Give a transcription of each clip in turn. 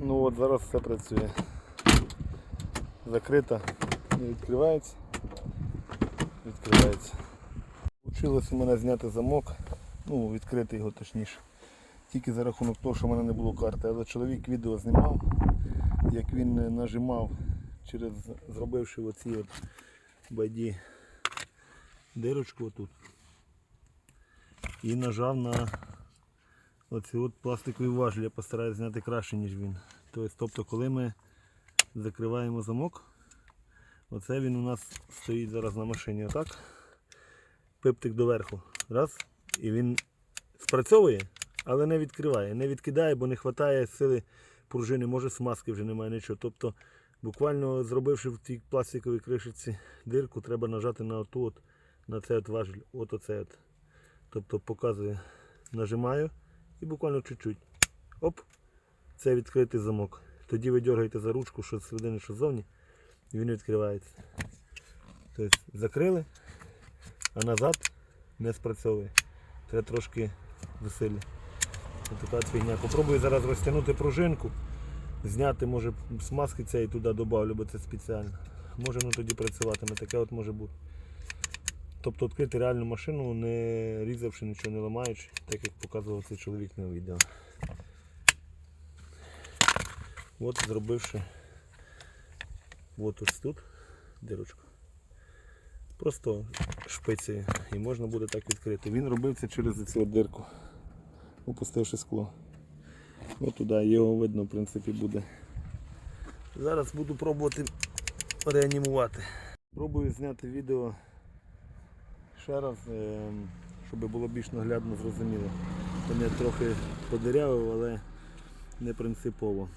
Ну от зараз все працює. Закрита, не відкривається. Відкривається. Училось у мене зняти замок, ну відкрити його точніше. Тільки за рахунок того, що в мене не було карти. Але чоловік відео знімав, як він нажимав через зробивши оці от байді дирочку отут. І нажав на оці от пластикові важелі. Я постараюся зняти краще, ніж він. Тобто, коли ми закриваємо замок, оце він у нас стоїть зараз на машині. Отак. Пиптик доверху. Раз. І він спрацьовує, але не відкриває. Не відкидає, бо не вистачає сили пружини, може смазки вже немає нічого. Тобто, буквально зробивши в тій пластиковій кришиці дирку, треба нажати на оту от, на цей от важіль. От оце от. Тобто показує, нажимаю і буквально чуть-чуть. Оп, це відкритий замок. Тоді ви дергаєте за ручку, що зсередини, що ззовні, і він відкривається. Тобто закрили, а назад не спрацьовує. Треба трошки зусилля. Така фігня. Попробую зараз розтягнути пружинку, зняти, може смазки цієї туди додавлю, бо це спеціально. Може воно тоді працюватиме, таке от може бути. Тобто відкрити реальну машину, не різавши нічого, не ламаючи, так як показував цей чоловік на відео. От зробивши от ось тут дирочку. Просто шпицею і можна буде так відкрити. Він робив це через цю дирку, опустивши скло. От туди його видно, в принципі, буде. Зараз буду пробувати реанімувати. Пробую зняти відео ще раз, ем, щоб було більш наглядно зрозуміло. Мене трохи подирявив, але не принципово.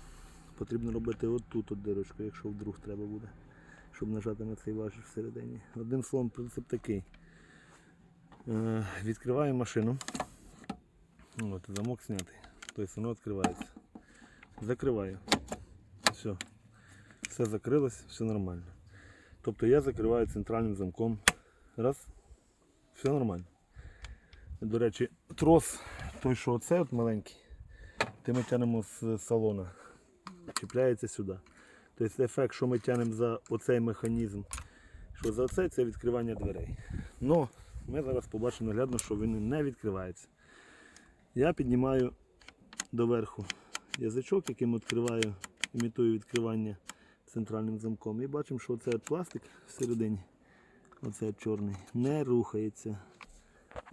Потрібно робити отут от дирочку, якщо вдруг треба буде, щоб нажати на цей важіль всередині. Одним словом, принцип такий. Е, Відкриваю машину. От, замок знятий. Тобто воно відкривається. Закриваю. Все. Все закрилось, все нормально. Тобто я закриваю центральним замком. Раз. Все нормально. До речі, трос, той, що оцей от маленький, ти ми тянемо з салона. Чіпляється сюди. Тобто ефект, що ми тянемо за оцей механізм, що за оцей це відкривання дверей. Ну, ми зараз побачимо наглядно, що він не відкривається. Я піднімаю доверху язичок, яким відкриваю, імітую відкривання центральним замком. І бачимо, що оцей пластик всередині, оцей чорний, не рухається.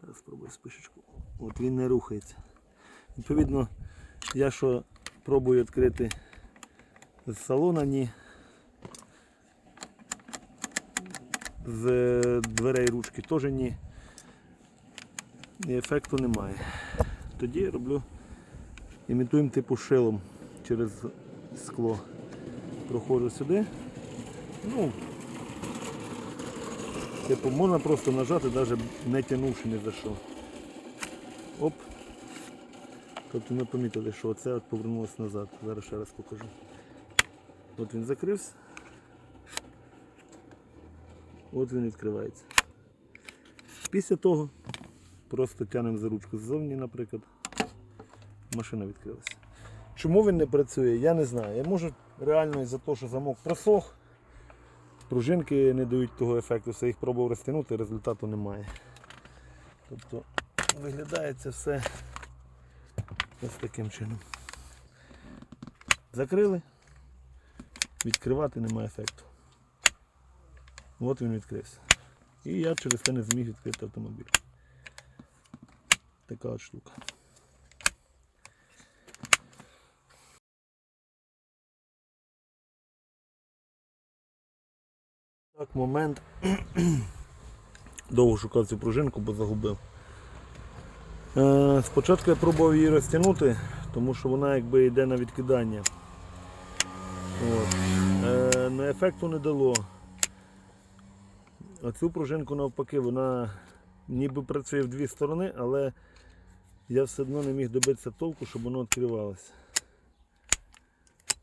Зараз спробую спишечку. От він не рухається. Відповідно, я що пробую відкрити з салона, ні з дверей ручки теж ні. І ефекту немає. Тоді роблю, імітуємо типу шилом через скло. Проходжу сюди. Ну, типу можна просто нажати, навіть не тянувши ні за що. Оп. Тобто ми помітили, що це повернулося назад. Зараз ще раз покажу. От він закрився. От він відкривається. Після того просто тянемо за ручку ззовні, наприклад. Машина відкрилася. Чому він не працює, я не знаю. Я можу реально із-за того, що замок просох, пружинки не дають того ефекту, все їх пробував розтягнути, результату немає. Тобто виглядає це все ось таким чином. Закрили, відкривати немає ефекту. От він відкрився. І я через це не зміг відкрити автомобіль. Така от штука. Так, момент. Довго шукав цю пружинку, бо загубив. Е, спочатку я пробував її розтягнути, тому що вона якби йде на відкидання. От. Е, на ефекту не дало. Оцю пружинку навпаки, вона ніби працює в дві сторони, але я все одно не міг добитися толку, щоб воно відкривалося.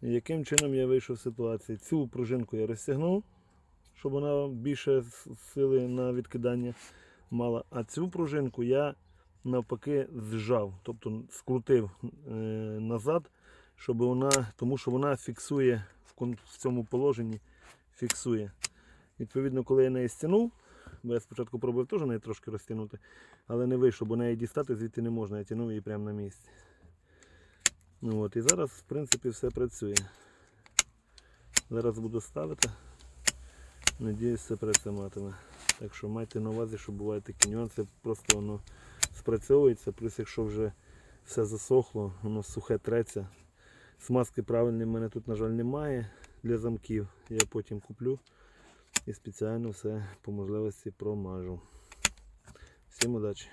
І яким чином я вийшов з ситуації? Цю пружинку я розтягнув, щоб вона більше сили на відкидання мала. А цю пружинку я навпаки зжав, тобто скрутив е, назад, щоб вона, тому що вона фіксує в, цьому положенні, фіксує. Відповідно, коли я неї стягнув, бо я спочатку пробував теж неї трошки розтягнути, але не вийшло, бо неї дістати звідти не можна, я тягнув її прямо на місці. Ну, от, і зараз, в принципі, все працює. Зараз буду ставити. Надіюсь, все працюватиме. Так що майте на увазі, що бувають такі нюанси, просто воно спрацьовується, плюс якщо вже все засохло, воно сухе треться. Смазки правильної в мене тут, на жаль, немає для замків. Я потім куплю і спеціально все по можливості промажу. Всім удачі!